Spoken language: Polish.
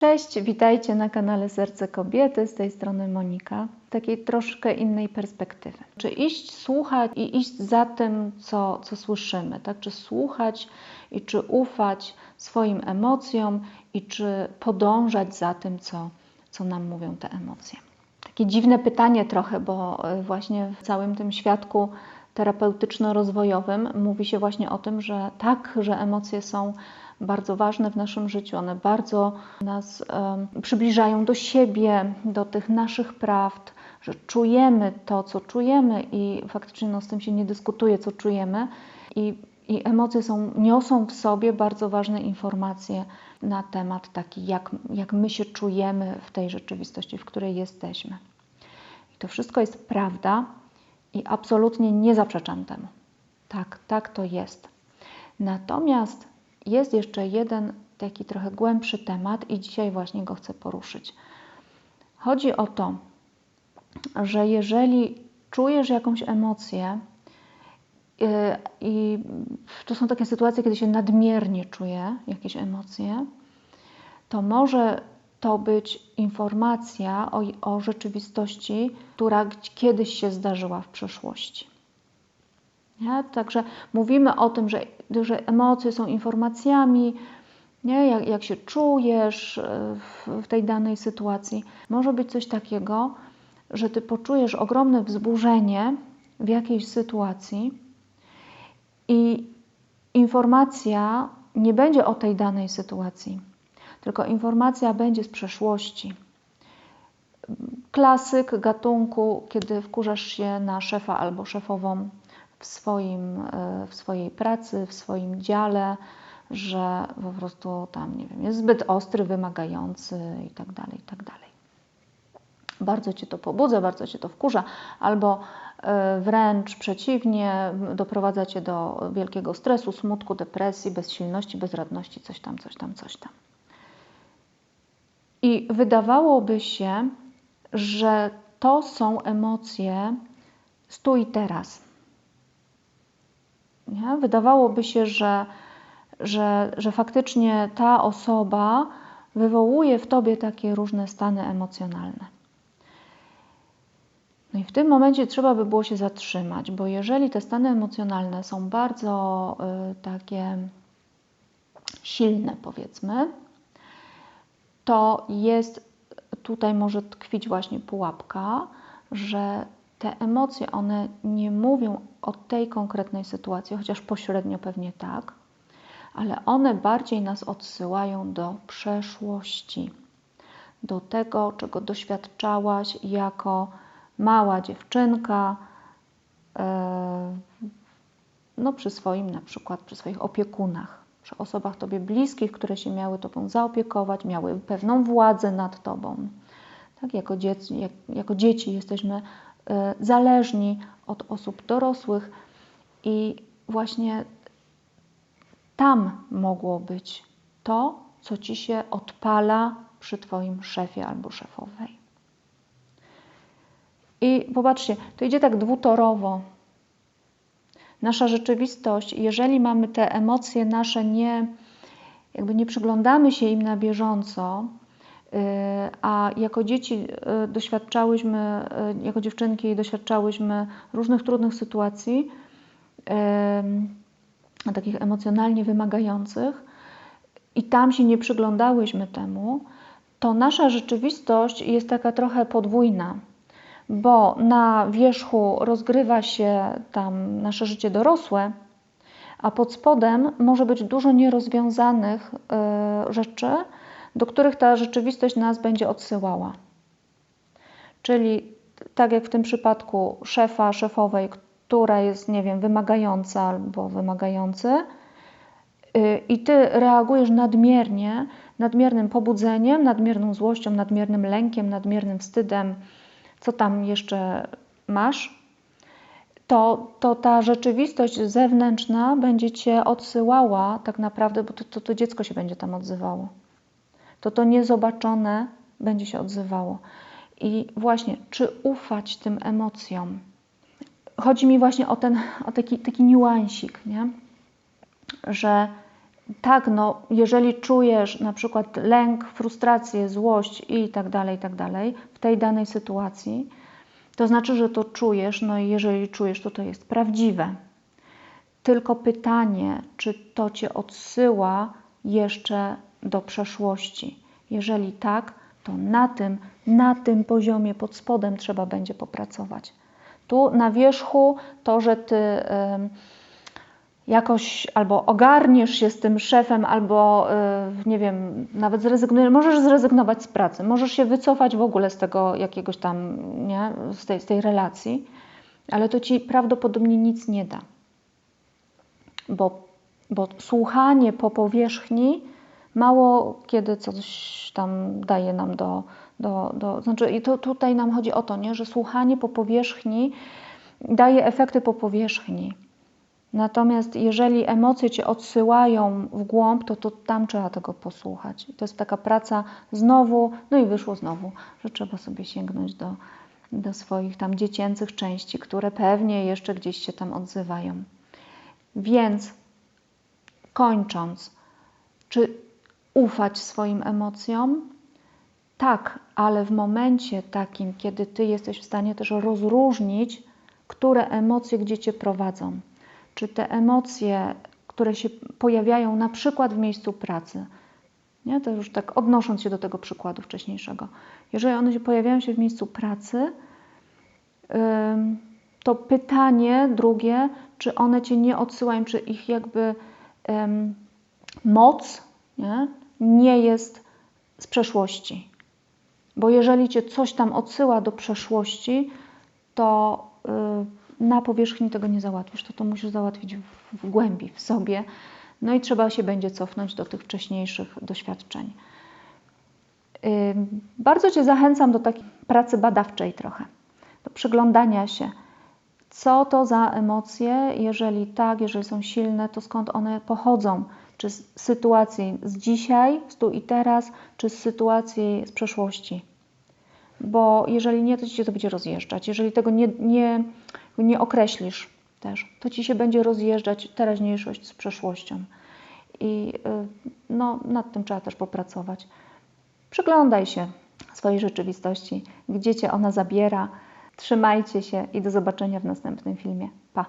Cześć, witajcie na kanale Serce Kobiety, z tej strony Monika. Takiej troszkę innej perspektywy. Czy iść, słuchać i iść za tym, co, co słyszymy, tak? Czy słuchać i czy ufać swoim emocjom i czy podążać za tym, co, co nam mówią te emocje. Takie dziwne pytanie trochę, bo e, właśnie w całym tym świadku terapeutyczno-rozwojowym mówi się właśnie o tym, że tak, że emocje są bardzo ważne w naszym życiu. One bardzo nas um, przybliżają do siebie, do tych naszych prawd, że czujemy to, co czujemy i faktycznie no, z tym się nie dyskutuje, co czujemy. I, i emocje są, niosą w sobie bardzo ważne informacje na temat taki, jak, jak my się czujemy w tej rzeczywistości, w której jesteśmy. I to wszystko jest prawda i absolutnie nie zaprzeczam temu. Tak, tak to jest. Natomiast jest jeszcze jeden taki trochę głębszy temat i dzisiaj właśnie go chcę poruszyć. Chodzi o to, że jeżeli czujesz jakąś emocję, y, i to są takie sytuacje, kiedy się nadmiernie czuje jakieś emocje, to może to być informacja o, o rzeczywistości, która kiedyś się zdarzyła w przeszłości. Nie? Także mówimy o tym, że, że emocje są informacjami, nie? Jak, jak się czujesz e, w, w tej danej sytuacji. Może być coś takiego, że ty poczujesz ogromne wzburzenie w jakiejś sytuacji i informacja nie będzie o tej danej sytuacji, tylko informacja będzie z przeszłości. Klasyk gatunku, kiedy wkurzasz się na szefa albo szefową w, swoim, e, w swojej pracy, w swoim dziale, że po prostu tam, nie wiem, jest zbyt ostry, wymagający i tak dalej, tak dalej. Bardzo cię to pobudza, bardzo cię to wkurza, albo e, wręcz przeciwnie, doprowadza cię do wielkiego stresu, smutku, depresji, bezsilności, bezradności, coś tam, coś tam, coś tam. I wydawałoby się, że to są emocje i teraz nie? Wydawałoby się, że, że, że faktycznie ta osoba wywołuje w tobie takie różne stany emocjonalne. No i w tym momencie trzeba by było się zatrzymać, bo jeżeli te stany emocjonalne są bardzo y, takie silne, powiedzmy, to jest tutaj może tkwić właśnie pułapka, że te emocje, one nie mówią o tej konkretnej sytuacji, chociaż pośrednio pewnie tak, ale one bardziej nas odsyłają do przeszłości, do tego, czego doświadczałaś jako mała dziewczynka, e, no przy swoim, na przykład przy swoich opiekunach, przy osobach Tobie bliskich, które się miały Tobą zaopiekować, miały pewną władzę nad Tobą. Tak, jako, dzieci, jak, jako dzieci jesteśmy zależni od osób dorosłych i właśnie tam mogło być to, co ci się odpala przy Twoim szefie albo szefowej. I popatrzcie, to idzie tak dwutorowo. Nasza rzeczywistość, jeżeli mamy te emocje nasze nie, jakby nie przyglądamy się im na bieżąco, Y, a jako dzieci y, doświadczałyśmy, y, jako dziewczynki doświadczałyśmy różnych trudnych sytuacji, takich emocjonalnie wymagających, i tam się nie przyglądałyśmy temu, to nasza rzeczywistość jest taka trochę podwójna, bo na wierzchu rozgrywa się tam nasze życie dorosłe, a pod spodem może być dużo nierozwiązanych rzeczy, do których ta rzeczywistość nas będzie odsyłała. Czyli tak jak w tym przypadku szefa, szefowej, która jest, nie wiem, wymagająca albo wymagający, y, i ty reagujesz nadmiernie, nadmiernym pobudzeniem, nadmierną złością, nadmiernym lękiem, nadmiernym wstydem, co tam jeszcze masz, to, to ta rzeczywistość zewnętrzna będzie cię odsyłała tak naprawdę, bo to, to, to dziecko się będzie tam odzywało to to niezobaczone będzie się odzywało. I właśnie, czy ufać tym emocjom? Chodzi mi właśnie o ten o taki, taki niuansik, nie? że tak, no, jeżeli czujesz na przykład lęk, frustrację, złość i tak dalej, i tak dalej w tej danej sytuacji, to znaczy, że to czujesz, no i jeżeli czujesz, to to jest prawdziwe. Tylko pytanie, czy to cię odsyła jeszcze do przeszłości. Jeżeli tak, to na tym, na tym poziomie pod spodem trzeba będzie popracować. Tu na wierzchu to, że ty jakoś albo ogarniesz się z tym szefem, albo nie wiem, nawet zrezygnujesz, możesz zrezygnować z pracy, możesz się wycofać w ogóle z tego jakiegoś tam, nie, z tej, z tej relacji, ale to ci prawdopodobnie nic nie da. Bo, bo słuchanie po powierzchni mało kiedy coś tam daje nam do. do, do znaczy, i to tutaj nam chodzi o to, nie, że słuchanie po powierzchni daje efekty po powierzchni. Natomiast jeżeli emocje cię odsyłają w głąb, to, to tam trzeba tego posłuchać. I to jest taka praca znowu, no i wyszło znowu, że trzeba sobie sięgnąć do, do swoich tam dziecięcych części, które pewnie jeszcze gdzieś się tam odzywają. Więc kończąc, czy ufać swoim emocjom? Tak, ale w momencie takim, kiedy ty jesteś w stanie też rozróżnić, które emocje gdzie cię prowadzą. Czy te emocje, które się pojawiają na przykład w miejscu pracy, nie? to już tak odnosząc się do tego przykładu wcześniejszego, jeżeli one się pojawiają się w miejscu pracy, to pytanie drugie, czy one cię nie odsyłają, czy ich jakby moc nie? Nie jest z przeszłości. Bo jeżeli cię coś tam odsyła do przeszłości, to y, na powierzchni tego nie załatwisz. To to musisz załatwić w, głębi, w sobie. No i trzeba się będzie cofnąć do tych wcześniejszych doświadczeń. Y, bardzo Cię zachęcam do takiej pracy badawczej trochę, do przyglądania się, co to za emocje, jeżeli tak, jeżeli są silne, to skąd one pochodzą, czy z sytuacji z dzisiaj, z tu i teraz, czy z sytuacji z przeszłości. Bo jeżeli nie, to ci się to będzie rozjeżdżać. Jeżeli tego nie, nie, nie określisz też, to ci się będzie rozjeżdżać teraźniejszość z przeszłością. I y, no, nad tym trzeba też popracować. Przyglądaj się swojej rzeczywistości, gdzie cię ona zabiera. Trzymajcie się i do zobaczenia w następnym filmie. Pa!